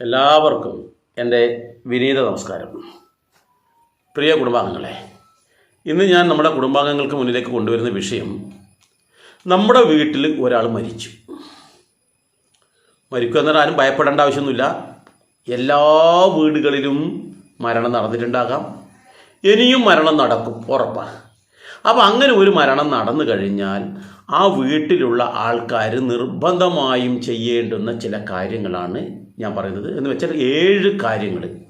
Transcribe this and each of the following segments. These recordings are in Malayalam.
എല്ലാവർക്കും എന്റെ വിനീത നമസ്കാരം. പ്രിയ കുടുംബാംഗങ്ങളെ ഇന്ന് ഞാൻ നമ്മുടെ കുടുംബാംഗങ്ങൾക്ക് മുന്നിലേക്ക് കൊണ്ടുവരുന്ന വിഷയം നമ്മുടെ വീട്ടിൽ ഒരാൾ മരിച്ചു. മരിക്കുക എന്നാൽ ആരും ഭയപ്പെടേണ്ട ആവശ്യമൊന്നുമില്ല. എല്ലാ വീടുകളിലും മരണം നടന്നിട്ടുണ്ടാകാം. ഇനിയും മരണം നടക്കും ഉറപ്പാണ് അപ്പോൾ അങ്ങനെ ഒരു മരണം നടന്നു കഴിഞ്ഞാൽ ആ വീട്ടിലുള്ള ആൾക്കാർ നിർബന്ധമായും ചെയ്യേണ്ടുന്ന ചില കാര്യങ്ങളാണ് ഞാൻ പറയുന്നത് എന്ന് വെച്ചാൽ ഏഴ് കാര്യങ്ങൾ.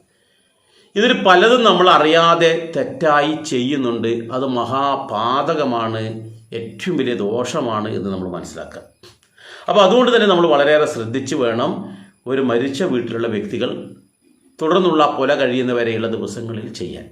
ഇതിൽ പലതും നമ്മൾ അറിയാതെ തെറ്റായി ചെയ്യുന്നുണ്ട്. അത് മഹാപാതകമാണ്. ഏറ്റവും വലിയ ദോഷമാണ് എന്ന് നമ്മൾ മനസ്സിലാക്കുക. അപ്പോൾ അതുകൊണ്ട് തന്നെ നമ്മൾ വളരെയേറെ ശ്രദ്ധിച്ച് വേണം ഒരു മരിച്ച വീട്ടിലുള്ള വ്യക്തികൾ തുടർന്നുള്ള കൊല കഴിയുന്നവരെയുള്ള ദിവസങ്ങളിൽ ചെയ്യാൻ.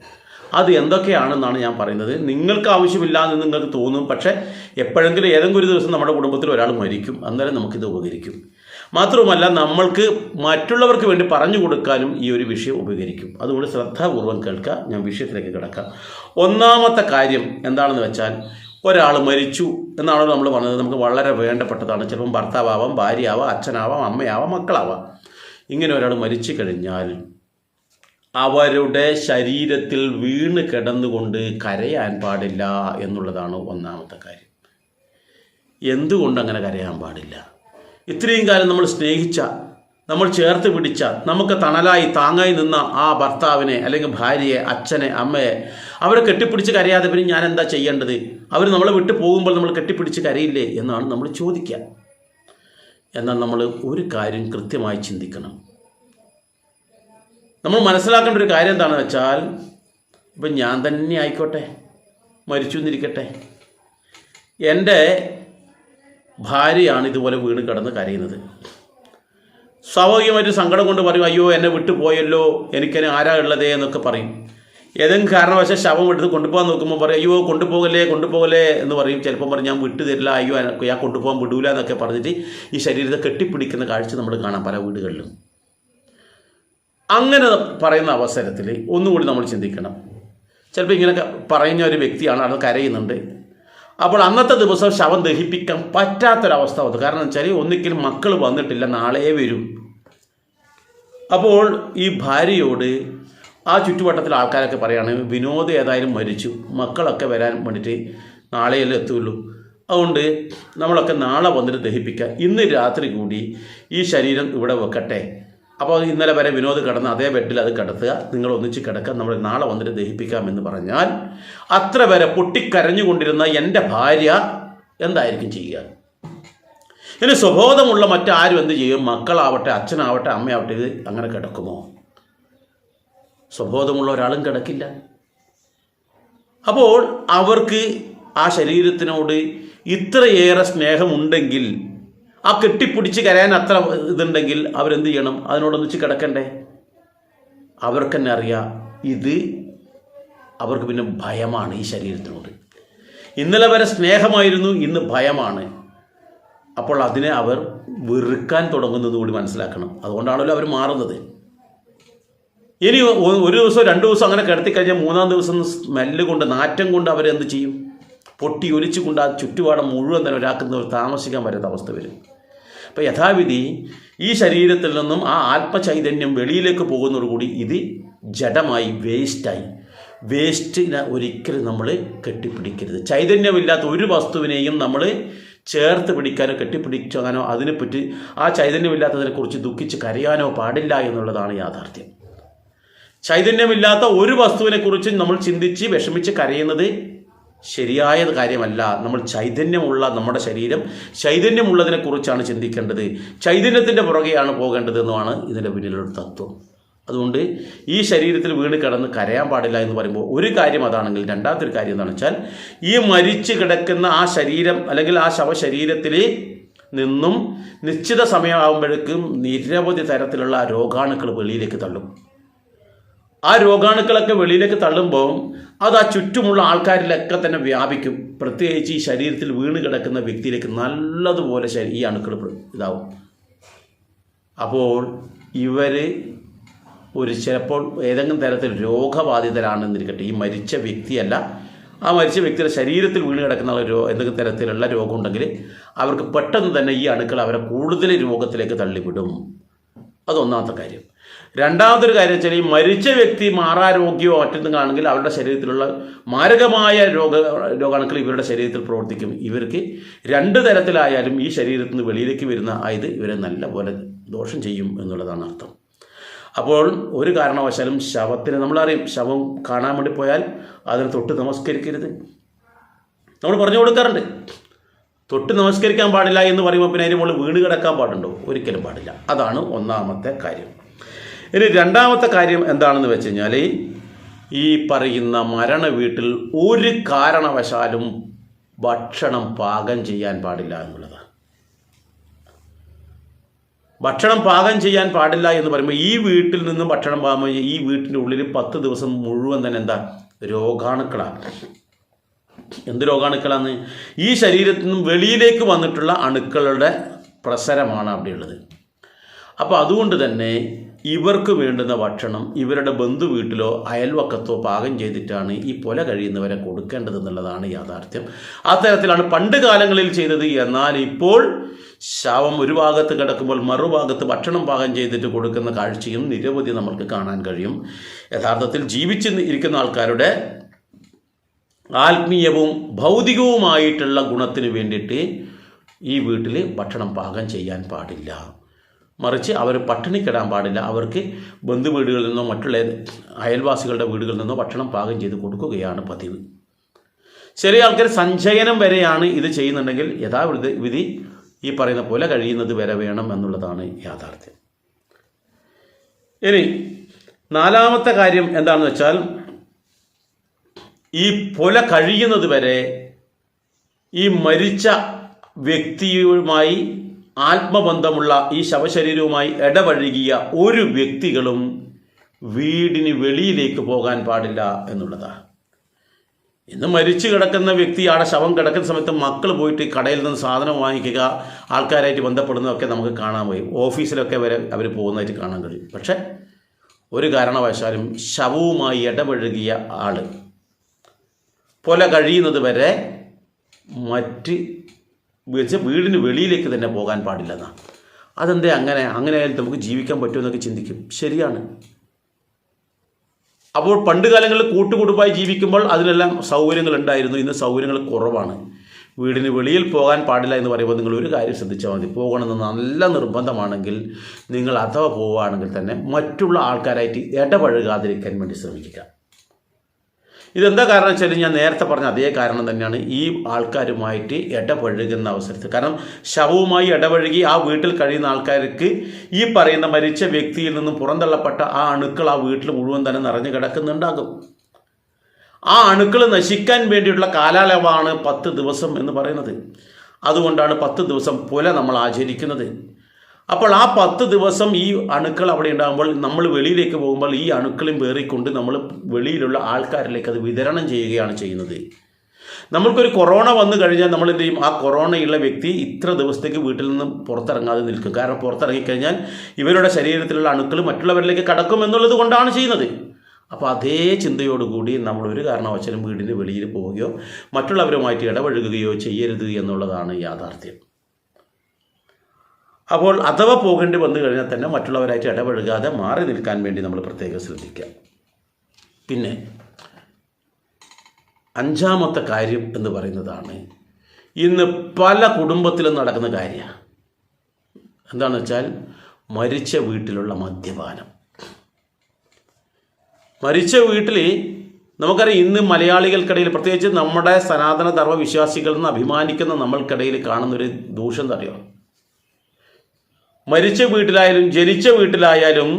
അത് എന്തൊക്കെയാണെന്നാണ് ഞാൻ പറയുന്നത്. നിങ്ങൾക്ക് ആവശ്യമില്ല എന്ന് നിങ്ങൾക്ക് തോന്നും. പക്ഷേ എപ്പോഴെങ്കിലും ഏതെങ്കിലും ഒരു ദിവസം നമ്മുടെ കുടുംബത്തിൽ ഒരാൾ മരിക്കും. അന്നേരം നമുക്കിത് ഉപകരിക്കും. മാത്രവുമല്ല നമ്മൾക്ക് മറ്റുള്ളവർക്ക് വേണ്ടി പറഞ്ഞു കൊടുക്കാനും ഈ ഒരു വിഷയം ഉപകരിക്കും. അതുകൊണ്ട് ശ്രദ്ധാപൂർവം കേൾക്കുക ഞാൻ വിഷയത്തിലേക്ക് കിടക്കാം. ഒന്നാമത്തെ കാര്യം എന്താണെന്ന് വെച്ചാൽ ഒരാൾ മരിച്ചു എന്നാണല്ലോ നമ്മൾ പറഞ്ഞത്. നമുക്ക് വളരെ വേണ്ടപ്പെട്ടതാണ്. ചിലപ്പം ഭർത്താവാവാം ഭാര്യയാവാം അച്ഛനാവാം അമ്മയാവാം മക്കളാവാം. ഇങ്ങനെ ഒരാൾ മരിച്ചു കഴിഞ്ഞാൽ അവരുടെ ശരീരത്തിൽ വീണ് കിടന്നുകൊണ്ട് കരയാൻ പാടില്ല എന്നുള്ളതാണ് ഒന്നാമത്തെ കാര്യം. എന്തുകൊണ്ട് അങ്ങനെ കരയാൻ പാടില്ല? ഇത്രയും കാലം നമ്മൾ സ്നേഹിച്ച നമ്മൾ ചേർത്ത് പിടിച്ച നമുക്ക് തണലായി താങ്ങായി നിന്ന ആ ഭർത്താവിനെ അല്ലെങ്കിൽ ഭാര്യയെ അച്ഛനെ അമ്മയെ അവരെ കെട്ടിപ്പിടിച്ച് കരയാതെ പിന്നെ ഞാൻ എന്താ ചെയ്യേണ്ടത്? അവർ നമ്മളെ വിട്ടു പോകുമ്പോൾ നമ്മൾ കെട്ടിപ്പിടിച്ച് കരയില്ലേ എന്നാണ് നമ്മൾ ചോദിക്കുക. എന്നാൽ നമ്മൾ ഒരു കാര്യം കൃത്യമായി ചിന്തിക്കണം. നമ്മൾ മനസ്സിലാക്കേണ്ട ഒരു കാര്യം എന്താണെന്ന് വെച്ചാൽ ഇപ്പം ഞാൻ തന്നെ ആയിക്കോട്ടെ മരിച്ചു എന്നിരിക്കട്ടെ. എന്റെ ഭാര്യയാണ് ഇതുപോലെ വീണ് കിടന്ന് കരയുന്നത്. സ്വാഭാവികമായിട്ട് സങ്കടം കൊണ്ട് പറയും അയ്യോ എന്നെ വിട്ടുപോയല്ലോ എനിക്കതിന് ആരാ ഉള്ളതേ? എന്നൊക്കെ പറയും. ഏതെങ്കിലും കാരണവശാൽ ശവം എടുത്ത് കൊണ്ടുപോകാൻ നോക്കുമ്പോൾ പറയും അയ്യോ കൊണ്ടുപോകല്ലേ കൊണ്ടുപോകല്ലേ എന്ന് പറയും. ചിലപ്പം പറയും ഞാൻ വിട്ടു തരില്ല അയ്യോ ഞാൻ കൊണ്ടുപോകാൻ വിടൂല എന്നൊക്കെ പറഞ്ഞിട്ട് ഈ ശരീരത്തെ കെട്ടിപ്പിടിക്കുന്ന കാഴ്ച നമ്മൾ കാണാം പല വീടുകളിലും. അങ്ങനെ പറയുന്ന അവസരത്തിൽ ഒന്നുകൂടി നമ്മൾ ചിന്തിക്കണം. ചിലപ്പോൾ ഇങ്ങനെ പറയുന്ന ഒരു വ്യക്തിയാണ് അത് കരയുന്നുണ്ട്. അപ്പോൾ അന്നത്തെ ദിവസം ശവം ദഹിപ്പിക്കാൻ പറ്റാത്തൊരവസ്ഥ വന്നു. കാരണം വെച്ചാൽ ഒന്നിക്കലും മക്കൾ വന്നിട്ടില്ല നാളെ വരും. അപ്പോൾ ഈ ഭാര്യയോട് ആ ചുറ്റുവട്ടത്തിലെ ആൾക്കാരൊക്കെ പറയാണ് വിനോദ് ഏതായാലും മരിച്ചു. മക്കളൊക്കെ വരാൻ വേണ്ടിയിട്ട് നാളെയല്ലേ എത്തുള്ളൂ. അതുകൊണ്ട് നമ്മളൊക്കെ നാളെ വന്നിട്ട് ദഹിപ്പിക്കുക ഇന്ന് രാത്രി കൂടി ഈ ശരീരം ഇവിടെ വെക്കട്ടെ. അപ്പോൾ ഇന്നലെ വരെ വിനോദ് കിടന്ന് അതേ ബെഡിൽ അത് കിടത്തുക. നിങ്ങൾ ഒന്നിച്ച് കിടക്കുക. നമ്മൾ നാളെ വന്നിട്ട് ദഹിപ്പിക്കാമെന്ന് പറഞ്ഞാൽ അത്ര വരെ പൊട്ടിക്കരഞ്ഞുകൊണ്ടിരുന്ന എന്റെ ഭാര്യ എന്തായിരിക്കും ചെയ്യുക? ഇനി സ്വബോധമുള്ള മറ്റാരും എന്ത് ചെയ്യും? മക്കളാവട്ടെ അച്ഛനാവട്ടെ അമ്മയാവട്ടെ ഇത് അങ്ങനെ കിടക്കുമോ? സ്വബോധമുള്ള ഒരാളും കിടക്കില്ല. അപ്പോൾ അവർക്ക് ആ ശരീരത്തിനോട് ഇത്രയേറെ സ്നേഹമുണ്ടെങ്കിൽ ആ കെട്ടിപ്പിടിച്ച് കരയാൻ അത്ര ഇതുണ്ടെങ്കിൽ അവരെന്ത് ചെയ്യണം? അതിനോടൊന്നിച്ച് കിടക്കണ്ടേ? അവർക്ക് തന്നെ അറിയാം ഇത് അവർക്ക് പിന്നെ ഭയമാണ് ഈ ശരീരത്തിനോട്. ഇന്നലെ വരെ സ്നേഹമായിരുന്നു ഇന്ന് ഭയമാണ്. അപ്പോൾ അതിനെ അവർ വെറുക്കാൻ തുടങ്ങുന്നത് കൂടി മനസ്സിലാക്കണം. അതുകൊണ്ടാണല്ലോ അവർ മാറുന്നത്. ഇനി ഒരു ദിവസം രണ്ട് ദിവസം അങ്ങനെ കിടത്തി കഴിഞ്ഞാൽ മൂന്നാം ദിവസം സ്മെല്ല് കൊണ്ട് നാറ്റം കൊണ്ട് അവരെന്ത് ചെയ്യും? പൊട്ടി ഒലിച്ചു കൊണ്ട് ആ ചുറ്റുപാടം മുഴുവൻ തന്നെ ഒരാൾക്ക് താമസിക്കാൻ പറ്റാത്ത അവസ്ഥ വരും. അപ്പോൾ യഥാവിധി ഈ ശരീരത്തിൽ നിന്നും ആ ആത്മചൈതന്യം വെളിയിലേക്ക് പോകുന്നതോടുകൂടി ഇത് ജഡമായി വേസ്റ്റായി വേസ്റ്റിനെ ഒരിക്കലും നമ്മൾ കെട്ടിപ്പിടിക്കരുത്. ചൈതന്യമില്ലാത്ത ഒരു വസ്തുവിനെയും നമ്മൾ ചേർത്ത് പിടിക്കാനോ കെട്ടിപ്പിടിക്കാനോ അതിനെപ്പറ്റി ആ ചൈതന്യമില്ലാത്തതിനെക്കുറിച്ച് ദുഃഖിച്ച് കരയാനോ പാടില്ല എന്നുള്ളതാണ് യാഥാർത്ഥ്യം. ചൈതന്യമില്ലാത്ത ഒരു വസ്തുവിനെക്കുറിച്ച് നമ്മൾ ചിന്തിച്ച് വിഷമിച്ച് കരയുന്നത് ശരിയായ കാര്യമല്ല. നമ്മൾ ചൈതന്യമുള്ള നമ്മുടെ ശരീരം ചൈതന്യമുള്ളതിനെക്കുറിച്ചാണ് ചിന്തിക്കേണ്ടത്. ചൈതന്യത്തിന്റെ പുറകെയാണ് പോകേണ്ടത് എന്നുമാണ് ഇതിന്റെ പിന്നിലുള്ള തത്വം. അതുകൊണ്ട് ഈ ശരീരത്തിൽ വീണ് കിടന്ന് കരയാൻ പാടില്ല എന്ന് പറയുമ്പോൾ ഒരു കാര്യം അതാണെങ്കിൽ രണ്ടാമത്തെ ഒരു കാര്യം എന്താണെന്ന് വെച്ചാൽ ഈ മരിച്ചു കിടക്കുന്ന ആ ശരീരം അല്ലെങ്കിൽ ആ ശവശരീരത്തിൽ നിന്നും നിശ്ചിത സമയമാകുമ്പോഴേക്കും നിരവധി തരത്തിലുള്ള രോഗാണുക്കൾ വെളിയിലേക്ക് തള്ളും. ആ രോഗാണുക്കളൊക്കെ വെളിയിലേക്ക് തള്ളുമ്പോൾ അത് ആ ചുറ്റുമുള്ള ആൾക്കാരിലൊക്കെ തന്നെ വ്യാപിക്കും. പ്രത്യേകിച്ച് ഈ ശരീരത്തിൽ വീണ് കിടക്കുന്ന വ്യക്തിയിലേക്ക് നല്ലതുപോലെ ഈ അണുക്കൾ ഇതാവും. അപ്പോൾ ഇവർ ഒരു ചിലപ്പോൾ ഏതെങ്കിലും തരത്തിൽ രോഗബാധിതരാണെന്നിരിക്കട്ടെ ഈ മരിച്ച വ്യക്തിയല്ല. ആ മരിച്ച വ്യക്തിയുടെ ശരീരത്തിൽ വീണ് കിടക്കുന്ന ഒരു എന്തെങ്കിലും തരത്തിലുള്ള രോഗം ഉണ്ടെങ്കിൽ അവർക്ക് പെട്ടെന്ന് തന്നെ ഈ അണുക്കൾ അവരെ കൂടുതൽ രോഗത്തിലേക്ക് തള്ളിവിടും. അതൊന്നാമത്തെ കാര്യം. രണ്ടാമതൊരു കാര്യം വെച്ചാൽ ഈ മരിച്ച വ്യക്തി മാറാരോഗ്യമോ മറ്റൊന്നും കാണെങ്കിൽ അവരുടെ ശരീരത്തിലുള്ള മാരകമായ രോഗ രോഗാണുക്കൾ ഇവരുടെ ശരീരത്തിൽ പ്രവർത്തിക്കും. ഇവർക്ക് രണ്ട് തരത്തിലായാലും ഈ ശരീരത്തിൽ നിന്ന് വെളിയിലേക്ക് വരുന്ന ആയത് ഇവരെ നല്ല പോലെ ദോഷം ചെയ്യും എന്നുള്ളതാണ് അർത്ഥം. അപ്പോൾ ഒരു കാരണവശാലും ശവത്തിന് നമ്മളറിയും ശവം കാണാൻ വേണ്ടി പോയാൽ അതിന് തൊട്ട് നമസ്കരിക്കരുത്. നമ്മൾ പറഞ്ഞു കൊടുക്കാറുണ്ട്. തൊട്ട് നമസ്കരിക്കാൻ പാടില്ല എന്ന് പറയുമ്പോൾ പിന്നെ അതിന് മുകളിൽ വീണ് കിടക്കാൻ പാടുണ്ടോ? ഒരിക്കലും പാടില്ല. അതാണ് ഒന്നാമത്തെ കാര്യം. ഇനി രണ്ടാമത്തെ കാര്യം എന്താണെന്ന് വെച്ച് കഴിഞ്ഞാൽ ഈ പറയുന്ന മരണ വീട്ടിൽ ഒരു കാരണവശാലും ഭക്ഷണം പാകം ചെയ്യാൻ പാടില്ല എന്നുള്ളത്. ഭക്ഷണം പാകം ചെയ്യാൻ പാടില്ല എന്ന് പറയുമ്പോൾ ഈ വീട്ടിൽ നിന്നും ഭക്ഷണം പാകം ഈ വീട്ടിന്റെ ഉള്ളിൽ പത്ത് ദിവസം മുഴുവൻ തന്നെ എന്താ? രോഗാണുക്കളാണ്. എന്ത് രോഗാണുക്കളാണ്? ഈ ശരീരത്തിൽ നിന്നും വെളിയിലേക്ക് വന്നിട്ടുള്ള അണുക്കളുടെ പ്രസരമാണ് അവിടെയുള്ളത്. അപ്പോൾ അതുകൊണ്ട് തന്നെ ഇവർക്ക് വേണ്ടുന്ന ഭക്ഷണം ഇവരുടെ ബന്ധു വീട്ടിലോ അയൽവക്കത്തോ പാകം ചെയ്തിട്ടാണ് ഈ പൊല കഴിയുന്നവരെ കൊടുക്കേണ്ടതെന്നുള്ളതാണ് യാഥാർത്ഥ്യം. അത്തരത്തിലാണ് പണ്ട് കാലങ്ങളിൽ ചെയ്തത്. എന്നാൽ ഇപ്പോൾ ശവം ഒരു ഭാഗത്ത് കിടക്കുമ്പോൾ മറുഭാഗത്ത് ഭക്ഷണം പാകം ചെയ്തിട്ട് കൊടുക്കുന്ന കാഴ്ചയും നിരവധി നമുക്ക് കാണാൻ കഴിയും. യഥാർത്ഥത്തിൽ ജീവിച്ച് ഇരിക്കുന്ന ആൾക്കാരുടെ ആത്മീയവും ഭൗതികവുമായിട്ടുള്ള ഗുണത്തിന് വേണ്ടിയിട്ട് ഈ വീട്ടിൽ ഭക്ഷണം പാകം ചെയ്യാൻ പാടില്ല. മറിച്ച് അവർ പട്ടിണിക്കിടാൻ പാടില്ല. അവർക്ക് ബന്ധു വീടുകളിൽ നിന്നോ മറ്റുള്ള അയൽവാസികളുടെ വീടുകളിൽ നിന്നോ ഭക്ഷണം പാകം ചെയ്ത് കൊടുക്കുകയാണ് പതിവ്. ചെറിയ ആൾക്കാർ സഞ്ചയനം വരെയാണ് ഇത് ചെയ്യുന്നുണ്ടെങ്കിൽ യഥാവിധി വിധി ഈ പറയുന്ന പോലെ കഴിയുന്നത് വരെ വേണം എന്നുള്ളതാണ് യാഥാർത്ഥ്യം. ഇനി നാലാമത്തെ കാര്യം എന്താണെന്ന് വെച്ചാൽ ഈ പൊല കഴിയുന്നത് വരെ ഈ മരിച്ച വ്യക്തിയുമായി ആത്മബന്ധമുള്ള ഈ ശവശരീരവുമായി ഇടപഴകിയ ഒരു വ്യക്തികളും വീടിന് വെളിയിലേക്ക് പോകാൻ പാടില്ല എന്നുള്ളതാണ് ഇന്ന് മരിച്ചു കിടക്കുന്ന വ്യക്തി ആടെ ശവം കിടക്കുന്ന സമയത്ത് മക്കൾ പോയിട്ട് കടയിൽ നിന്ന് സാധനം വാങ്ങിക്കുക ആൾക്കാരായിട്ട് ബന്ധപ്പെടുന്നതൊക്കെ നമുക്ക് കാണാൻ പോയി ഓഫീസിലൊക്കെ വരെ അവർ പോകുന്നതായിട്ട് കാണാൻ കഴിയും. പക്ഷേ ഒരു കാരണവശാലും ശവവുമായി ഇടപഴകിയ ആൾ പൊല കഴിയുന്നത് വരെ മറ്റ് വെച്ച് വീടിന് വെളിയിലേക്ക് തന്നെ പോകാൻ പാടില്ലെന്നാണ് അതെന്തേ അങ്ങനെ അങ്ങനെ നമുക്ക് ജീവിക്കാൻ പറ്റുമെന്നൊക്കെ ചിന്തിക്കും. ശരിയാണ്. അപ്പോൾ പണ്ട് കാലങ്ങളിൽ കൂട്ടുകുടുംബമായി ജീവിക്കുമ്പോൾ അതിനെല്ലാം സൗകര്യങ്ങൾ ഉണ്ടായിരുന്നു. ഇന്ന് സൗകര്യങ്ങൾ കുറവാണ്. വീടിന് വെളിയിൽ പോകാൻ പാടില്ല എന്ന് പറയുമ്പോൾ നിങ്ങൾ ഒരു കാര്യം ശ്രദ്ധിച്ചാൽ മതി. പോകണമെന്ന് നല്ല നിർബന്ധമാണെങ്കിൽ നിങ്ങൾ അഥവാ പോവുകയാണെങ്കിൽ തന്നെ മറ്റുള്ള ആൾക്കാരായിട്ട് ഇടപഴകാതിരിക്കാൻ വേണ്ടി ശ്രമിക്കുക. ഇതെന്താ കാരണം വെച്ചാൽ ഞാൻ നേരത്തെ പറഞ്ഞ അതേ കാരണം തന്നെയാണ് ഈ ആൾക്കാരുമായിട്ട് ഇടപഴകുന്ന അവസരത്തിൽ. കാരണം ശവവുമായി ഇടപഴകി ആ വീട്ടിൽ കഴിയുന്ന ആൾക്കാർക്ക് ഈ പറയുന്ന മരിച്ച വ്യക്തിയിൽ നിന്നും പുറന്തള്ളപ്പെട്ട ആ അണുക്കൾ ആ വീട്ടിൽ മുഴുവൻ തന്നെ നിറഞ്ഞു കിടക്കുന്നുണ്ടാകും. ആ അണുക്കൾ നശിക്കാൻ വേണ്ടിയിട്ടുള്ള കാലയളവാണ് പത്ത് ദിവസം എന്ന് പറയുന്നത്. അതുകൊണ്ടാണ് പത്ത് ദിവസം പുല നമ്മൾ ആചരിക്കുന്നത്. അപ്പോൾ ആ പത്ത് ദിവസം ഈ അണുക്കൾ അവിടെ ഉണ്ടാകുമ്പോൾ നമ്മൾ വെളിയിലേക്ക് പോകുമ്പോൾ ഈ അണുക്കളും വേറിക്കൊണ്ട് നമ്മൾ വെളിയിലുള്ള ആൾക്കാരിലേക്ക് അത് വിതരണം ചെയ്യുകയാണ് ചെയ്യുന്നത്. നമ്മൾക്കൊരു കൊറോണ വന്നു കഴിഞ്ഞാൽ നമ്മൾ എന്ത് ചെയ്യും? ആ കൊറോണയുള്ള വ്യക്തി ഇത്ര ദിവസത്തേക്ക് വീട്ടിൽ നിന്ന് പുറത്തിറങ്ങാതെ നിൽക്കും. കാരണം പുറത്തിറങ്ങിക്കഴിഞ്ഞാൽ ഇവരുടെ ശരീരത്തിലുള്ള അണുക്കൾ മറ്റുള്ളവരിലേക്ക് കടക്കും എന്നുള്ളത് കൊണ്ടാണ് ചെയ്യുന്നത്. അപ്പോൾ അതേ ചിന്തയോടുകൂടി നമ്മൾ ഒരു കാരണവശാലും വീടിന് വെളിയിൽ പോവുകയോ മറ്റുള്ളവരുമായിട്ട് ഇടപഴകുകയോ ചെയ്യരുത് എന്നുള്ളതാണ് യാഥാർത്ഥ്യം. അപ്പോൾ അഥവാ പോകേണ്ടി വന്നു കഴിഞ്ഞാൽ തന്നെ മറ്റുള്ളവരായിട്ട് ഇടപഴകാതെ മാറി നിൽക്കാൻ വേണ്ടി നമ്മൾ പ്രത്യേകം ശ്രദ്ധിക്കുക. പിന്നെ അഞ്ചാമത്തെ കാര്യം എന്ന് പറയുന്നതാണ്. ഇന്ന് പല കുടുംബത്തിലും നടക്കുന്ന കാര്യമാണ് എന്താണെന്ന് വെച്ചാൽ മരിച്ച വീട്ടിലുള്ള മദ്യപാനം. മരിച്ച വീട്ടിൽ നമുക്കറിയാം ഇന്ന് മലയാളികൾക്കിടയിൽ പ്രത്യേകിച്ച് നമ്മുടെ സനാതന ധർമ്മ വിശ്വാസികൾ അഭിമാനിക്കുന്ന നമ്മൾക്കിടയിൽ കാണുന്നൊരു ദൂഷം അറിയോ? മരിച്ച വീട്ടിലായാലും ജനിച്ച വീട്ടിലായാലും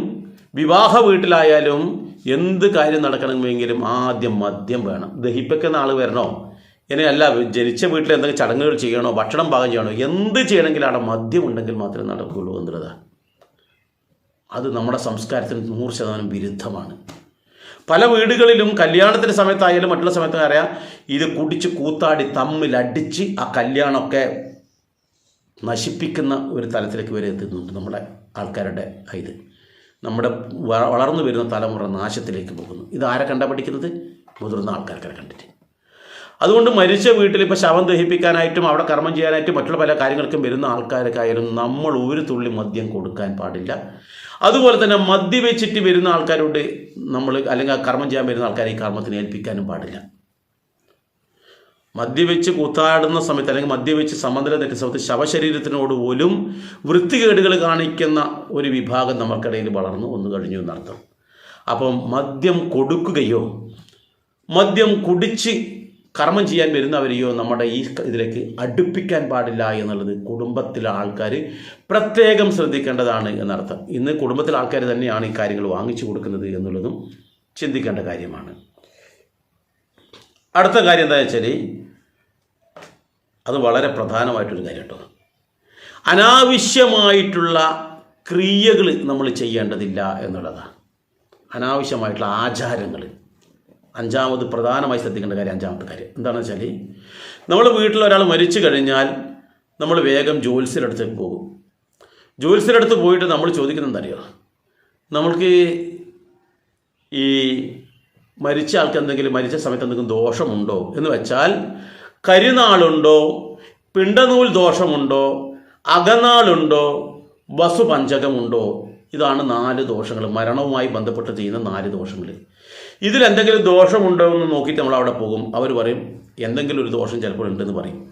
വിവാഹ വീട്ടിലായാലും എന്ത് കാര്യം നടക്കണമെങ്കിലും ആദ്യം മദ്യം വേണം. ദഹിപ്പിക്കുന്ന ആൾ വരണോ? ഇനി അല്ല ജനിച്ച വീട്ടിൽ എന്തെങ്കിലും ചടങ്ങുകൾ ചെയ്യണോ? ഭക്ഷണം പാകം ചെയ്യണോ? എന്ത് ചെയ്യണമെങ്കിലും അവിടെ മദ്യം ഉണ്ടെങ്കിൽ മാത്രമേ നടക്കുകയുള്ളൂ എന്നുള്ളതാണ് അത് നമ്മുടെ സംസ്കാരത്തിന് നൂറ് ശതമാനം വിരുദ്ധമാണ്. പല വീടുകളിലും കല്യാണത്തിന്റെ സമയത്തായാലും മറ്റുള്ള സമയത്തും അറിയാം ഇത് കുടിച്ച് കൂത്താടി തമ്മിൽ അടിച്ച് ആ കല്യാണമൊക്കെ നശിപ്പിക്കുന്ന ഒരു തലത്തിലേക്ക് വരെ എത്തുന്നുണ്ട് നമ്മുടെ ആൾക്കാരുടെ ഇത് നമ്മുടെ വളർന്നു വരുന്ന തലമുറ നാശത്തിലേക്ക് പോകുന്നു. ഇത് ആരെ പഠിക്കുന്നത്? മുതിർന്ന ആൾക്കാർക്കാരെ കണ്ടിട്ട്. അതുകൊണ്ട് മരിച്ച വീട്ടിൽ ഇപ്പോൾ ശവം ദഹിപ്പിക്കാനായിട്ടും അവിടെ കർമ്മം ചെയ്യാനായിട്ടും മറ്റുള്ള പല കാര്യങ്ങൾക്കും വരുന്ന ആൾക്കാർക്കായാലും നമ്മൾ ഒരു തുള്ളി മദ്യം കൊടുക്കാൻ പാടില്ല. അതുപോലെ തന്നെ മദ്യവെച്ചിട്ട് വരുന്ന ആൾക്കാരോട് നമ്മൾ അല്ലെങ്കിൽ കർമ്മം ചെയ്യാൻ വരുന്ന ആൾക്കാരെ ഈ കർമ്മത്തിന് ഏൽപ്പിക്കാനും പാടില്ല. മദ്യവെച്ച് കൂത്താടുന്ന സമയത്ത് അല്ലെങ്കിൽ മദ്യവെച്ച് സമനില തെറ്റുന്ന സമയത്ത് ശവശരീരത്തിനോട് പോലും വൃത്തികേടുകൾ കാണിക്കുന്ന ഒരു വിഭാഗം നമുക്കിടയിൽ വളർന്നു വന്നു കഴിഞ്ഞു എന്നർത്ഥം. അപ്പം മദ്യം കൊടുക്കുകയോ മദ്യം കുടിച്ച് കർമ്മം ചെയ്യാൻ വരുന്നവരെയോ നമ്മുടെ ഈ ഇതിലേക്ക് അടുപ്പിക്കാൻ പാടില്ല എന്നുള്ളത് കുടുംബത്തിലെ ആൾക്കാർ പ്രത്യേകം ശ്രദ്ധിക്കേണ്ടതാണ് എന്നർത്ഥം. ഇന്ന് കുടുംബത്തിലെ ആൾക്കാർ തന്നെയാണ് ഈ കാര്യങ്ങൾ വാങ്ങിച്ചു കൊടുക്കുന്നത് എന്നുള്ളതും ചിന്തിക്കേണ്ട കാര്യമാണ്. അടുത്ത കാര്യം എന്താ വെച്ചാൽ അത് വളരെ പ്രധാനമായിട്ടൊരു കാര്യം കേട്ടോ അനാവശ്യമായിട്ടുള്ള ക്രിയകൾ നമ്മൾ ചെയ്യേണ്ടതില്ല എന്നുള്ളതാണ് അനാവശ്യമായിട്ടുള്ള ആചാരങ്ങൾ അഞ്ചാമത് പ്രധാനമായി ശ്രദ്ധിക്കേണ്ട കാര്യം അഞ്ചാമത്തെ കാര്യം. എന്താണെന്ന് വെച്ചാൽ നമ്മൾ വീട്ടിൽ ഒരാൾ മരിച്ചു കഴിഞ്ഞാൽ നമ്മൾ വേഗം ജ്യോത്സ്യരടുത്തേക്ക് പോകും. ജ്യോത്സ്യരടുത്ത് പോയിട്ട് നമ്മൾ ചോദിക്കുന്നത് എന്തറിയോ നമ്മൾക്ക് ഈ മരിച്ച ആൾക്ക് എന്തെങ്കിലും മരിച്ച സമയത്ത് എന്തെങ്കിലും ദോഷമുണ്ടോ എന്ന് വെച്ചാൽ കരിനാളുണ്ടോ? പിണ്ടനൂൽ ദോഷമുണ്ടോ? അകനാളുണ്ടോ? വസുപഞ്ചകമുണ്ടോ? ഇതാണ് നാല് ദോഷങ്ങൾ. മരണവുമായി ബന്ധപ്പെട്ട് ചെയ്യുന്ന നാല് ദോഷങ്ങൾ. ഇതിൽ എന്തെങ്കിലും ദോഷമുണ്ടോ എന്ന് നോക്കിയിട്ട് നമ്മൾ അവിടെ പോകും. അവർ പറയും എന്തെങ്കിലും ഒരു ദോഷം ചിലപ്പോൾ ഉണ്ടെന്ന് പറയും.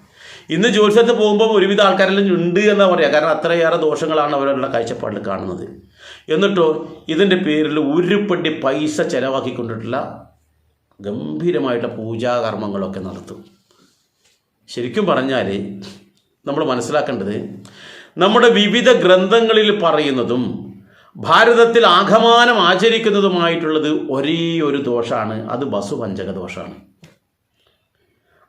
ഇന്ന് ജ്യോത്സ്യത്ത് പോകുമ്പോൾ ഒരുവിധ ആൾക്കാരെല്ലാം ഉണ്ട് എന്നാ പറയുക കാരണം അത്രയേറെ ദോഷങ്ങളാണ് അവരുടെ കാഴ്ചപ്പാടിൽ കാണുന്നത്. എന്നിട്ടോ ഇതിന്റെ പേരിൽ ഉരുപ്പടി പൈസ ചിലവാക്കിക്കൊണ്ടിട്ടുള്ള ഗംഭീരമായിട്ടുള്ള പൂജാകർമ്മങ്ങളൊക്കെ നടത്തും. ശരിക്കും പറഞ്ഞാൽ നമ്മൾ മനസ്സിലാക്കേണ്ടത് നമ്മുടെ വിവിധ ഗ്രന്ഥങ്ങളിൽ പറയുന്നതും ഭാരതത്തിൽ ആഘമാനം ആചരിക്കുന്നതുമായിട്ടുള്ളത് ഒരേ ഒരു ദോഷമാണ് അത് വസുപഞ്ചക ദോഷമാണ്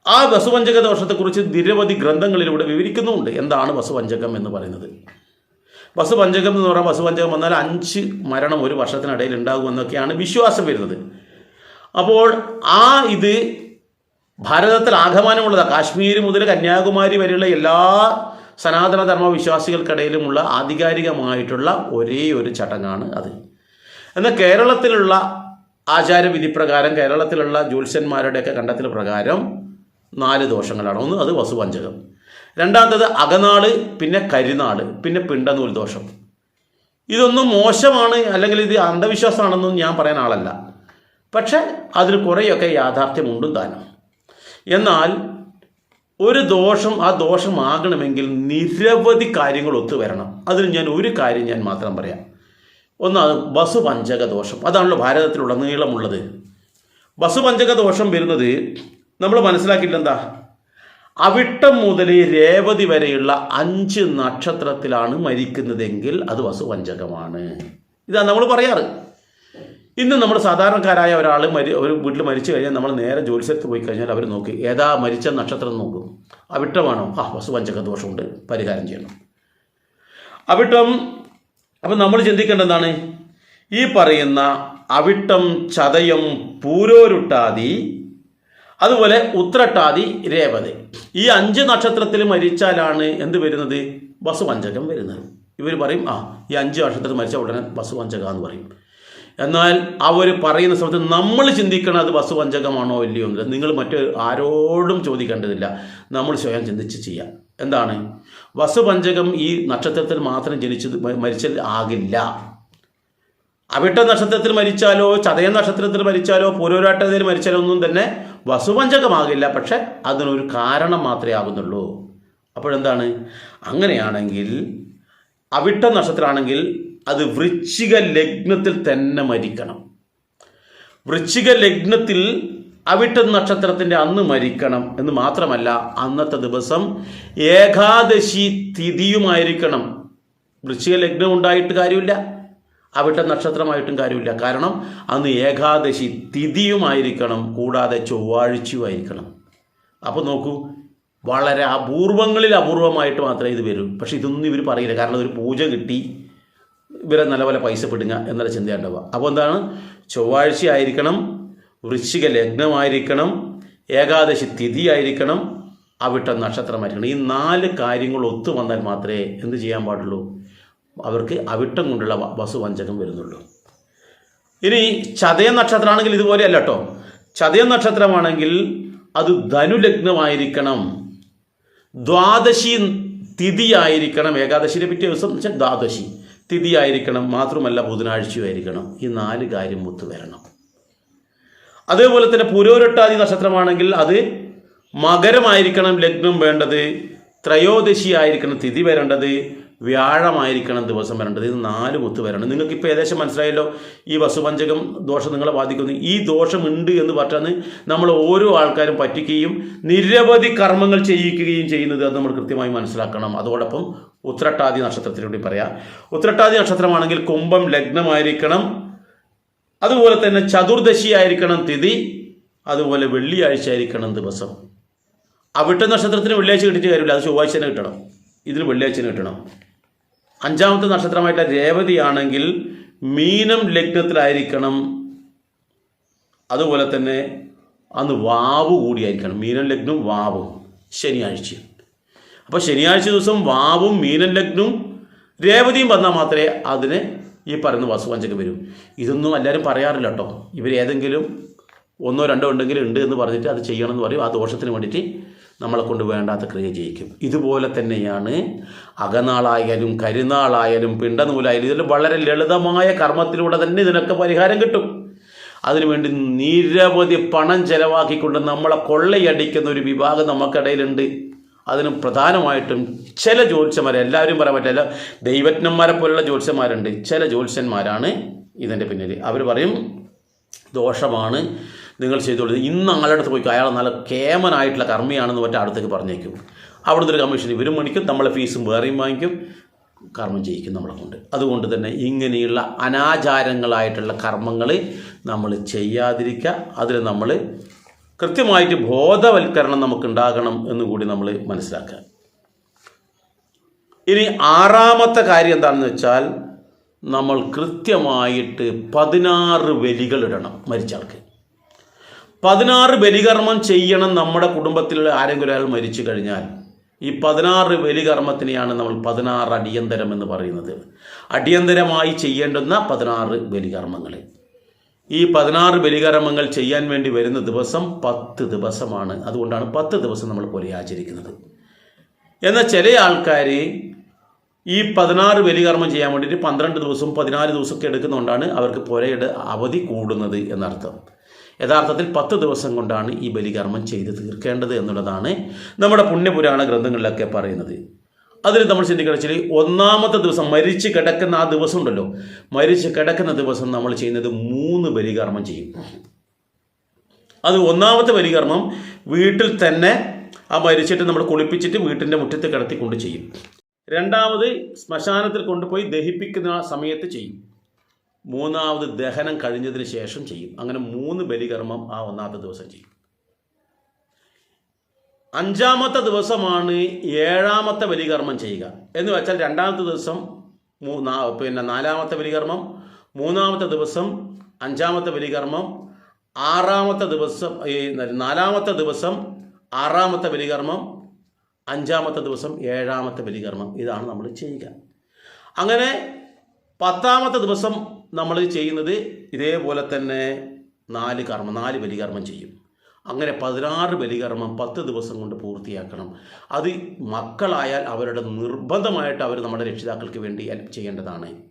ആ വസുപഞ്ചക ദോഷത്തെക്കുറിച്ച് നിരവധി ഗ്രന്ഥങ്ങളിലൂടെ വിവരിക്കുന്നുമുണ്ട്. എന്താണ് വസുപഞ്ചകം എന്ന് പറയുന്നത്? വസുപഞ്ചകം എന്ന് പറഞ്ഞാൽ വസുപഞ്ചകം വന്നാൽ അഞ്ച് മരണം ഒരു വർഷത്തിനിടയിൽ ഉണ്ടാകുമെന്നൊക്കെയാണ് വിശ്വാസം വരുന്നത്. അപ്പോൾ ആ ഇത് ഭാരതത്തിൽ ആഘമാനമുള്ളതാണ് കാശ്മീർ മുതൽ കന്യാകുമാരി വരെയുള്ള എല്ലാ സനാതന ധർമ്മ വിശ്വാസികൾക്കിടയിലുമുള്ള ആധികാരികമായിട്ടുള്ള ഒരേ ഒരു ചടങ്ങാണ് അത്. എന്നാൽ കേരളത്തിലുള്ള ആചാരവിധി പ്രകാരം കേരളത്തിലുള്ള ജ്യോത്സ്യന്മാരുടെയൊക്കെ കണ്ടെത്തൽ പ്രകാരം നാല് ദോഷങ്ങളാണ്. ഒന്ന് അത് വസുവഞ്ചകം. രണ്ടാമത്തത് അകനാൾ പിന്നെ കരിനാൾ പിന്നെ പിണ്ടനൂൽ ദോഷം. ഇതൊന്നും മോശമാണ് അല്ലെങ്കിൽ ഇത് അന്ധവിശ്വാസമാണെന്നും ഞാൻ പറയാൻ ആളല്ല. പക്ഷേ അതിൽ കുറേയൊക്കെ യാഥാർത്ഥ്യമുണ്ടും താനും. എന്നാൽ ഒരു ദോഷം ആ ദോഷമാകണമെങ്കിൽ നിരവധി കാര്യങ്ങൾ ഒത്തുവരണം. അതിൽ ഞാൻ ഒരു കാര്യം ഞാൻ മാത്രം പറയാം. ഒന്നാണ് വസുപഞ്ചക ദോഷം. അതാണല്ലോ ഭാരതത്തിലുള്ള നീളമുള്ളത്. വസുപഞ്ചക ദോഷം വരുന്നത് നമ്മൾ മനസ്സിലാക്കിയില്ല എന്താ അവിട്ടം മുതൽ രേവതി വരെയുള്ള അഞ്ച് നക്ഷത്രത്തിലാണ് മരിക്കുന്നതെങ്കിൽ അത് വസുപഞ്ചകമാണ്. ഇതാ നമ്മൾ പറയാറ്. ഇന്ന് നമ്മൾ സാധാരണക്കാരായ ഒരാൾ മരി ഒരു വീട്ടിൽ മരിച്ചു കഴിഞ്ഞാൽ നമ്മൾ നേരെ ജോലിസ്ഥലത്ത് പോയി കഴിഞ്ഞാൽ അവർ നോക്കി ഏതാ മരിച്ച നക്ഷത്രം നോക്കും. അവിട്ടമാണോ? ആ വസു പഞ്ചക ദോഷമുണ്ട്. പരിഹാരം ചെയ്യണം. അവിട്ടം അപ്പം നമ്മൾ ചിന്തിക്കേണ്ടതാണ് ഈ പറയുന്ന അവിട്ടം ചതയം പൂരോരുട്ടാതി അതുപോലെ ഉത്രട്ടാതി രേവതി. ഈ അഞ്ച് നക്ഷത്രത്തിൽ മരിച്ചാലാണ് എന്ത് വരുന്നത്? വസുപഞ്ചകം വരുന്നത്. ഇവർ പറയും ആ ഈ അഞ്ച് നക്ഷത്രത്തിൽ മരിച്ച ഉടനെ വസുപഞ്ചക എന്ന് പറയും. എന്നാൽ അവർ പറയുന്ന സമയത്ത് നമ്മൾ ചിന്തിക്കണം അത് വസുവഞ്ചകമാണോ ഇല്ലയോ എന്നില്ല. നിങ്ങൾ മറ്റു ആരോടും ചോദിക്കേണ്ടതില്ല. നമ്മൾ സ്വയം ചിന്തിച്ച് ചെയ്യാം. എന്താണ്? വസുപഞ്ചകം ഈ നക്ഷത്രത്തിൽ മാത്രം ജനിച്ചത് മരിച്ചത് ആകില്ല. അവിട്ട നക്ഷത്രത്തിൽ മരിച്ചാലോ ചതയ നക്ഷത്രത്തിൽ മരിച്ചാലോ പൂരോരാട്ടത്തിൽ മരിച്ചാലോ ഒന്നും തന്നെ വസുപഞ്ചകമാകില്ല പക്ഷെ അതിനൊരു കാരണം മാത്രമേ ആകുന്നുള്ളൂ. അപ്പോഴെന്താണ്? അങ്ങനെയാണെങ്കിൽ അവിട്ട നക്ഷത്രമാണെങ്കിൽ അത് വൃശ്ചിക ലഗ്നത്തിൽ തന്നെ മരിക്കണം. വൃശ്ചിക ലഗ്നത്തിൽ അവിട്ട നക്ഷത്രത്തിന്റെ അന്ന് മരിക്കണം എന്ന് മാത്രമല്ല അന്നത്തെ ദിവസം ഏകാദശി തിഥിയുമായിരിക്കണം. വൃശ്ചിക ലഗ്നം ഉണ്ടായിട്ട് കാര്യമില്ല അവിട്ട നക്ഷത്രമായിട്ടും കാര്യമില്ല. കാരണം അന്ന് ഏകാദശി തിഥിയുമായിരിക്കണം കൂടാതെ ചൊവ്വാഴ്ചയുമായിരിക്കണം. അപ്പോൾ നോക്കൂ വളരെ അപൂർവങ്ങളിൽ അപൂർവമായിട്ട് മാത്രമേ ഇത് വരൂ. പക്ഷെ ഇതൊന്നും ഇവർ പറയില്ല. കാരണം ഒരു പൂജ കിട്ടി ഇവരെ നല്ലപോലെ പൈസ പിടുങ്ങ എന്നുള്ള ചിന്തയുണ്ടാവുക. അപ്പോൾ എന്താണ്? ചൊവ്വാഴ്ച ആയിരിക്കണം വൃശ്ചിക ലഗ്നമായിരിക്കണം ഏകാദശി തിഥി ആയിരിക്കണം അവിട്ട നക്ഷത്രമായിരിക്കണം. ഈ നാല് കാര്യങ്ങൾ ഒത്തു വന്നാൽ മാത്രമേ എന്ത് ചെയ്യാൻ പാടുള്ളൂ? അവർക്ക് അവിട്ടം കൊണ്ടുള്ള വസുവഞ്ചകം വരുന്നുള്ളൂ. ഇനി ചതയ നക്ഷത്രമാണെങ്കിൽ ഇതുപോലെയല്ല കേട്ടോ. ചതയ നക്ഷത്രമാണെങ്കിൽ അത് ധനുലഗ്നമായിരിക്കണം. ദ്വാദശി തിഥിയായിരിക്കണം. ഏകാദശിയുടെ പിറ്റേ ദിവസം വെച്ചാൽ ദ്വാദശി. തിഥിയായിരിക്കണം മാത്രമല്ല ബുധനാഴ്ചയായിരിക്കണം ഈ നാല് കാര്യം ഒത്തു വരണം. അതേപോലെ തന്നെ പുരോരട്ടാതി നക്ഷത്രമാണെങ്കിൽ അത് മകരമായിരിക്കണം ലഗ്നം വേണ്ടത്. ത്രയോദശി ആയിരിക്കണം തിഥി വരേണ്ടത്. വ്യാഴമായിരിക്കണം ദിവസം വരേണ്ടത്. ഇത് നാല് മുത്ത് വരണം. നിങ്ങൾക്ക് ഇപ്പോൾ ഏകദേശം മനസ്സിലായല്ലോ ഈ വസുപഞ്ചകം ദോഷം നിങ്ങളെ ബാധിക്കുന്നു. ഈ ദോഷമുണ്ട് എന്ന് പറഞ്ഞാൽ നമ്മൾ ഓരോ ആൾക്കാരും പറ്റിക്കുകയും നിരവധി കർമ്മങ്ങൾ ചെയ്യിക്കുകയും ചെയ്യുന്നത് അത് നമ്മൾ കൃത്യമായി മനസ്സിലാക്കണം. അതോടൊപ്പം ഉത്രട്ടാതി നക്ഷത്രത്തിലൂടെ പറയാം. ഉത്രട്ടാതി നക്ഷത്രമാണെങ്കിൽ കുംഭം ലഗ്നമായിരിക്കണം. അതുപോലെ തന്നെ ചതുർദശി ആയിരിക്കണം തിഥി. അതുപോലെ വെള്ളിയാഴ്ച ആയിരിക്കണം ദിവസം. അവിട്ട നക്ഷത്രത്തിന് വെള്ളിയാഴ്ച കിട്ടിയിട്ട് കാര്യമില്ല. അത് ചൊവ്വാഴ്ച തന്നെ കിട്ടണം. ഇതിന് വെള്ളിയാഴ്ച കിട്ടണം. അഞ്ചാമത്തെ നക്ഷത്രമായിട്ടുള്ള രേവതിയാണെങ്കിൽ മീനം ലഗ്നത്തിലായിരിക്കണം. അതുപോലെ തന്നെ അന്ന് വാവ് കൂടിയായിരിക്കണം. മീനം ലഗ്നം വാവും. ശനിയാഴ്ച. അപ്പോൾ ശനിയാഴ്ച ദിവസം വാവും മീനം ലഗ്നവും രേവതിയും വന്നാൽ മാത്രമേ അതിന് ഈ പറയുന്ന വസുവഞ്ചക വരും. ഇതൊന്നും എല്ലാവരും പറയാറില്ല കേട്ടോ. ഇവർ ഏതെങ്കിലും ഒന്നോ രണ്ടോ ഉണ്ടെങ്കിലും ഉണ്ട് എന്ന് പറഞ്ഞിട്ട് അത് ചെയ്യണമെന്ന് പറയും. ആ ദോഷത്തിന് വേണ്ടിയിട്ട് നമ്മളെ കൊണ്ട് വേണ്ടാത്ത ക്രിയ ചെയ്യിക്കും ഇതുപോലെ തന്നെയാണ് അകനാളായാലും കരുനാളായാലും പിണ്ടനൂലായാലും ഇതിൽ വളരെ ലളിതമായ കർമ്മത്തിലൂടെ തന്നെ ഇതിനൊക്കെ പരിഹാരം കിട്ടും. അതിനുവേണ്ടി നിരവധി പണം ചെലവാക്കിക്കൊണ്ട് നമ്മളെ കൊള്ളയടിക്കുന്ന ഒരു വിഭാഗം നമുക്കിടയിലുണ്ട്. അതിന് പ്രധാനമായിട്ടും ചില ജ്യോത്സ്യന്മാർ എല്ലാവരും പറയാൻ പറ്റില്ല ദൈവജ്ഞന്മാരെ പോലുള്ള ജ്യോത്സ്യന്മാരുണ്ട്. ചില ജ്യോത്സ്യന്മാരാണ് ഇതിന്റെ പിന്നിൽ അവർ പറയും ദോഷമാണ് നിങ്ങൾ ചെയ്തോളൂ. ഇന്ന് ആളുടെ അടുത്ത് പോയി അയാൾ നല്ല കേമനായിട്ടുള്ള കർമ്മിയാണെന്ന് മറ്റേ അടുത്തേക്ക് പറഞ്ഞേക്കും. അവിടുത്തെ ഒരു കമ്മീഷൻ ഇവരും മേടിക്കും നമ്മളെ ഫീസും വേറെയും വാങ്ങിക്കും. കർമ്മം ചെയ്യിക്കും നമ്മളെ കൊണ്ട്. അതുകൊണ്ട് തന്നെ ഇങ്ങനെയുള്ള അനാചാരങ്ങളായിട്ടുള്ള കർമ്മങ്ങൾ നമ്മൾ ചെയ്യാതിരിക്കുക. അതിൽ നമ്മൾ കൃത്യമായിട്ട് ബോധവൽക്കരണം നമുക്കുണ്ടാകണം എന്ന് കൂടി നമ്മൾ മനസ്സിലാക്കുക. ഇനി ആറാമത്തെ കാര്യം എന്താണെന്ന് വെച്ചാൽ നമ്മൾ കൃത്യമായിട്ട് പതിനാറ് ബലികൾ ഇടണം മരിച്ച പതിനാറ് ബലികർമ്മം ചെയ്യണം നമ്മുടെ കുടുംബത്തിൽ ആരെങ്കിലും ഒരാൾ മരിച്ചു കഴിഞ്ഞാൽ ഈ പതിനാറ് ബലികർമ്മത്തിനെയാണ് നമ്മൾ പതിനാറ് അടിയന്തരം എന്ന് പറയുന്നത്. അടിയന്തരമായി ചെയ്യേണ്ടുന്ന പതിനാറ് ബലികർമ്മങ്ങൾ. ഈ പതിനാറ് ബലികർമ്മങ്ങൾ ചെയ്യാൻ വേണ്ടി വരുന്ന ദിവസം പത്ത് ദിവസമാണ്. അതുകൊണ്ടാണ് പത്ത് ദിവസം നമ്മൾ പോലെ ആചരിക്കുന്നത്. എന്നാൽ ചില ആൾക്കാർ ഈ പതിനാറ് ബലികർമ്മം ചെയ്യാൻ വേണ്ടിയിട്ട് പന്ത്രണ്ട് ദിവസവും പതിനാല് ദിവസമൊക്കെ എടുക്കുന്നതുകൊണ്ടാണ് അവർക്ക് പുരയുടെ അവധി കൂടുന്നത് എന്നർത്ഥം. യഥാർത്ഥത്തിൽ പത്ത് ദിവസം കൊണ്ടാണ് ഈ ബലികർമ്മം ചെയ്ത് തീർക്കേണ്ടത് എന്നുള്ളതാണ് നമ്മുടെ പുണ്യപുരാണ ഗ്രന്ഥങ്ങളിലൊക്കെ പറയുന്നത്. അതിൽ നമ്മൾ ചിന്തിക്കണം ഒന്നാമത്തെ ദിവസം മരിച്ച് കിടക്കുന്ന ആ ദിവസം ഉണ്ടല്ലോ മരിച്ച് കിടക്കുന്ന ദിവസം നമ്മൾ ചെയ്യുന്നത് മൂന്ന് ബലികർമ്മം ചെയ്യും. അത് ഒന്നാമത്തെ ബലികർമ്മം വീട്ടിൽ തന്നെ ആ മരിച്ചിട്ട് നമ്മൾ കുളിപ്പിച്ചിട്ട് വീട്ടിന്റെ മുറ്റത്ത് കിടത്തിക്കൊണ്ട് ചെയ്യും. രണ്ടാമത് ശ്മശാനത്തിൽ കൊണ്ടുപോയി ദഹിപ്പിക്കുന്ന സമയത്ത് ചെയ്യും. മൂന്നാമത് ദഹനം കഴിഞ്ഞതിന് ശേഷം ചെയ്യും. അങ്ങനെ മൂന്ന് ബലികർമ്മം ആ ഒന്നാമത്തെ ദിവസം ചെയ്യും. അഞ്ചാമത്തെ ദിവസമാണ് ഏഴാമത്തെ ബലികർമ്മം ചെയ്യുക. എന്ന് വെച്ചാൽ രണ്ടാമത്തെ ദിവസം മൂന്നാ പിന്നെ നാലാമത്തെ ബലികർമ്മം മൂന്നാമത്തെ ദിവസം അഞ്ചാമത്തെ ബലികർമ്മം ആറാമത്തെ ദിവസം ഈ നാലാമത്തെ ദിവസം ആറാമത്തെ ബലികർമ്മം അഞ്ചാമത്തെ ദിവസം ഏഴാമത്തെ ബലികർമ്മം. ഇതാണ് നമ്മൾ ചെയ്യുക. അങ്ങനെ പത്താമത്തെ ദിവസം നമ്മൾ ചെയ്യുന്നത് ഇതേപോലെ തന്നെ നാല് കർമ്മം നാല് ബലികർമ്മം ചെയ്യും. അങ്ങനെ പതിനാറ് ബലികർമ്മം പത്ത് ദിവസം കൊണ്ട് പൂർത്തിയാക്കണം. അത് മക്കളായാൽ അവരുടെ നിർബന്ധമായിട്ട് അവർ നമ്മുടെ രക്ഷിതാക്കൾക്ക് വേണ്ടി ചെയ്യേണ്ടതാണ്.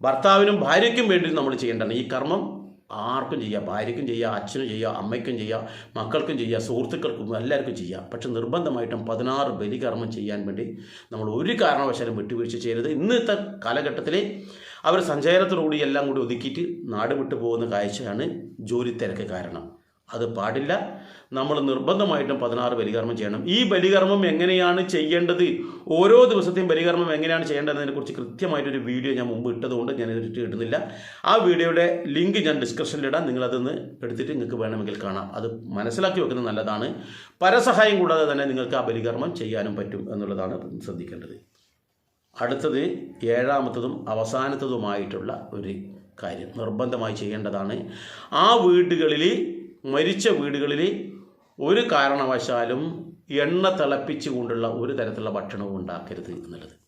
ഭർത്താവിനും ഭാര്യയ്ക്കും വേണ്ടി നമ്മൾ ചെയ്യേണ്ടതാണ്. ഈ കർമ്മം ആർക്കും ചെയ്യാം. ഭാര്യയ്ക്കും ചെയ്യാം അച്ഛനും ചെയ്യാം അമ്മയ്ക്കും ചെയ്യാം മക്കൾക്കും ചെയ്യാം സുഹൃത്തുക്കൾക്കും എല്ലാവർക്കും ചെയ്യാം. പക്ഷെ നിർബന്ധമായിട്ടും പതിനാറ് ബലികർമ്മം ചെയ്യാൻ വേണ്ടി നമ്മൾ ഒരു കാരണവശാലും വിട്ടുവീഴ്ച ചെയ്യരുത്. ഇന്നത്തെ കാലഘട്ടത്തിൽ അവർ സഞ്ചയനത്തോടുകൂടി എല്ലാം കൂടി ഒതുക്കിയിട്ട് നാട് വിട്ടു പോകുന്ന കാഴ്ചയാണ് ജോലി തിരക്ക് കാരണം. അത് പാടില്ല. നമ്മൾ നിർബന്ധമായിട്ടും പതിനാറ് ബലികർമ്മം ചെയ്യണം. ഈ ബലികർമ്മം എങ്ങനെയാണ് ചെയ്യേണ്ടത്? ഓരോ ദിവസത്തെയും ബലികർമ്മം എങ്ങനെയാണ് ചെയ്യേണ്ടതിനെക്കുറിച്ച് കൃത്യമായിട്ടൊരു വീഡിയോ ഞാൻ മുമ്പ് ഇട്ടതുകൊണ്ട് ഞാൻ ഇതിട്ട് ഇടുന്നില്ല ആ വീഡിയോയുടെ ലിങ്ക് ഞാൻ ഡിസ്ക്രിപ്ഷനിൽ ഡിസ്ക്രിപ്ഷനിലിടാം നിങ്ങളതൊന്ന് എടുത്തിട്ട് നിങ്ങൾക്ക് വേണമെങ്കിൽ കാണാം. അത് മനസ്സിലാക്കി വെക്കുന്നത് നല്ലതാണ്. പരസഹായം കൂടാതെ തന്നെ നിങ്ങൾക്ക് ആ ബലികർമ്മം ചെയ്യാനും പറ്റും എന്നുള്ളതാണ് ശ്രദ്ധിക്കേണ്ടത്. അടുത്തത് ഏഴാമത്തതും അവസാനത്തതുമായിട്ടുള്ള ഒരു കാര്യം. നിർബന്ധമായി ചെയ്യേണ്ടതാണ്. ആ വീടുകളിൽ മരിച്ച വീടുകളിൽ ഒരു കാരണവശാലും എണ്ണ തിളപ്പിച്ചു കൊണ്ടുള്ള ഒരു തരത്തിലുള്ള ഭക്ഷണവും ഉണ്ടാക്കരുത് എന്നുള്ളത്.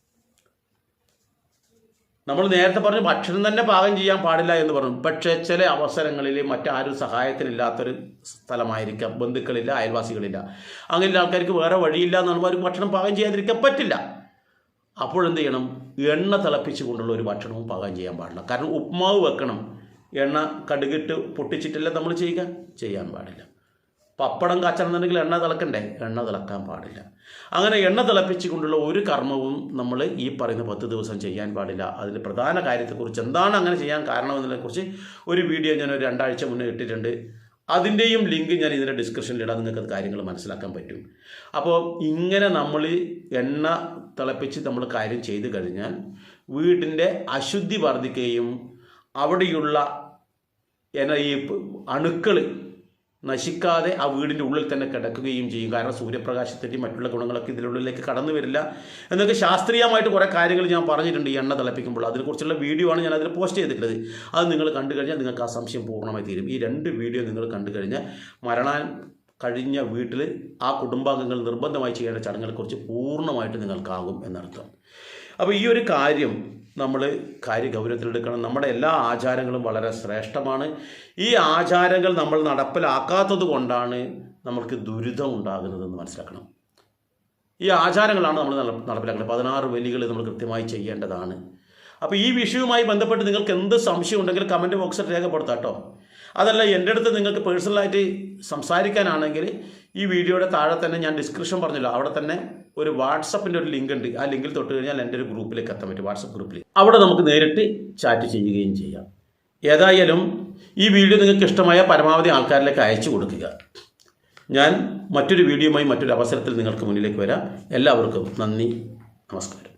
നമ്മൾ നേരത്തെ പറഞ്ഞു ഭക്ഷണം തന്നെ പാകം ചെയ്യാൻ പാടില്ല എന്ന് പറഞ്ഞു. പക്ഷേ ചില അവസരങ്ങളിൽ മറ്റാരും സഹായത്തിനില്ലാത്തൊരു സ്ഥലമായിരിക്കാം. ബന്ധുക്കളില്ല അയൽവാസികളില്ല. അങ്ങനെയുള്ള ആൾക്കാർക്ക് വേറെ വഴിയില്ല എന്ന് ഭക്ഷണം പാകം ചെയ്യാതിരിക്കാൻ പറ്റില്ല. അപ്പോഴെന്ത് ചെയ്യണം എണ്ണ തിളപ്പിച്ച് കൊണ്ടുള്ള ഒരു ഭക്ഷണവും പാകം ചെയ്യാൻ പാടില്ല. കാരണം ഉപ്മാവ് വെക്കണം. എണ്ണ കടുകിട്ട് പൊട്ടിച്ചിട്ടല്ല നമ്മൾ ചെയ്യുക? ചെയ്യാൻ പാടില്ല. പപ്പടം കാച്ചണമെന്നുണ്ടെങ്കിൽ എണ്ണ തിളക്കണ്ടേ? എണ്ണ തിളക്കാൻ പാടില്ല. അങ്ങനെ എണ്ണ തിളപ്പിച്ച് കൊണ്ടുള്ള ഒരു കർമ്മവും നമ്മൾ ഈ പറയുന്ന പത്ത് ദിവസം ചെയ്യാൻ പാടില്ല. അതിൽ പ്രധാന കാര്യത്തെക്കുറിച്ച് എന്താണ് അങ്ങനെ ചെയ്യാൻ കാരണമെന്നതിനെക്കുറിച്ച് ഒരു വീഡിയോ ഞാൻ ഒരു രണ്ടാഴ്ച മുന്നേ ഇട്ടിട്ടുണ്ട്. അതിന്റെയും ലിങ്ക് ഞാൻ ഇതിന്റെ ഡിസ്ക്രിപ്ഷനിൽ ഇടാം നിങ്ങൾക്ക് അത് കാര്യങ്ങൾ മനസ്സിലാക്കാൻ പറ്റും. അപ്പോൾ ഇങ്ങനെ നമ്മൾ എണ്ണ തിളപ്പിച്ച് നമ്മൾ കാര്യം ചെയ്തു കഴിഞ്ഞാൽ വീടിന്റെ അശുദ്ധി വർദ്ധിക്കുകയും അവിടെയുള്ള എന്ന ഈ അണുക്കൾ നശിക്കാതെ ആ വീടിന്റെ ഉള്ളിൽ തന്നെ കിടക്കുകയും ചെയ്യും. കാരണം സൂര്യപ്രകാശത്തിന്റെയും മറ്റുള്ള ഗുണങ്ങളൊക്കെ ഇതിനുള്ളിലേക്ക് കടന്നു വരില്ല. എന്നൊക്കെ ശാസ്ത്രീയമായിട്ട് കുറേ കാര്യങ്ങൾ ഞാൻ പറഞ്ഞിട്ടുണ്ട് ഈ എണ്ണ തിളപ്പിക്കുമ്പോൾ. അതിനെക്കുറിച്ചുള്ള വീഡിയോ ആണ് ഞാൻ അതിൽ പോസ്റ്റ് ചെയ്തിട്ടുള്ളത്. അത് നിങ്ങൾ കണ്ടു കഴിഞ്ഞാൽ നിങ്ങൾക്ക് ആ സംശയം പൂർണമായി തീരും. ഈ രണ്ട് വീഡിയോ നിങ്ങൾ കണ്ടു കഴിഞ്ഞാൽ മരണാൻ കഴിഞ്ഞ വീട്ടിൽ ആ കുടുംബാംഗങ്ങൾ നിർബന്ധമായി ചെയ്യേണ്ട ചടങ്ങുകളെക്കുറിച്ച് പൂർണമായിട്ട് നിങ്ങൾക്കാകും എന്നർത്ഥം. അപ്പോൾ ഈ ഒരു കാര്യം നമ്മൾ കാര്യ ഗൗരവത്തിലെടുക്കണം നമ്മുടെ എല്ലാ ആചാരങ്ങളും വളരെ ശ്രേഷ്ഠമാണ്. ഈ ആചാരങ്ങൾ നമ്മൾ നടപ്പിലാക്കാത്തത് കൊണ്ടാണ് നമ്മൾക്ക് ദുരിതം ഉണ്ടാകുന്നതെന്ന് മനസ്സിലാക്കണം. ഈ ആചാരങ്ങളാണ് നമ്മൾ നട- നടപ്പിലാക്കുന്നത് പതിനാറ് വലികൾ നമ്മൾ കൃത്യമായി ചെയ്യേണ്ടതാണ്. അപ്പോൾ ഈ വിഷയവുമായി ബന്ധപ്പെട്ട് നിങ്ങൾക്ക് എന്ത് സംശയം ഉണ്ടെങ്കിൽ കമന്റ് ബോക്സിൽ രേഖപ്പെടുത്താം കേട്ടോ. അതല്ല എന്റെ അടുത്ത് നിങ്ങൾക്ക് പേഴ്സണലായിട്ട് സംസാരിക്കാനാണെങ്കിൽ ഈ വീഡിയോയുടെ താഴെ തന്നെ ഞാൻ ഡിസ്ക്രിപ്ഷൻ പറഞ്ഞല്ലോ. അവിടെ തന്നെ ഒരു വാട്സപ്പിന്റെ ഒരു ലിങ്ക് ഉണ്ട്. ആ ലിങ്കിൽ തൊട്ട് കഴിഞ്ഞാൽ എന്റെ ഒരു ഗ്രൂപ്പിലേക്ക് എത്താൻ പറ്റും വാട്സപ്പ് ഗ്രൂപ്പിൽ അവിടെ നമുക്ക് നേരിട്ട് ചാറ്റ് ചെയ്യുകയും ചെയ്യാം. ഏതായാലും ഈ വീഡിയോ നിങ്ങൾക്ക് ഇഷ്ടമായ പരമാവധി ആൾക്കാരിലേക്ക് അയച്ചു കൊടുക്കുക. ഞാൻ മറ്റൊരു വീഡിയോയുമായി മറ്റൊരു അവസരത്തിൽ നിങ്ങൾക്ക് മുന്നിലേക്ക് വരാം. എല്ലാവർക്കും നന്ദി നമസ്കാരം.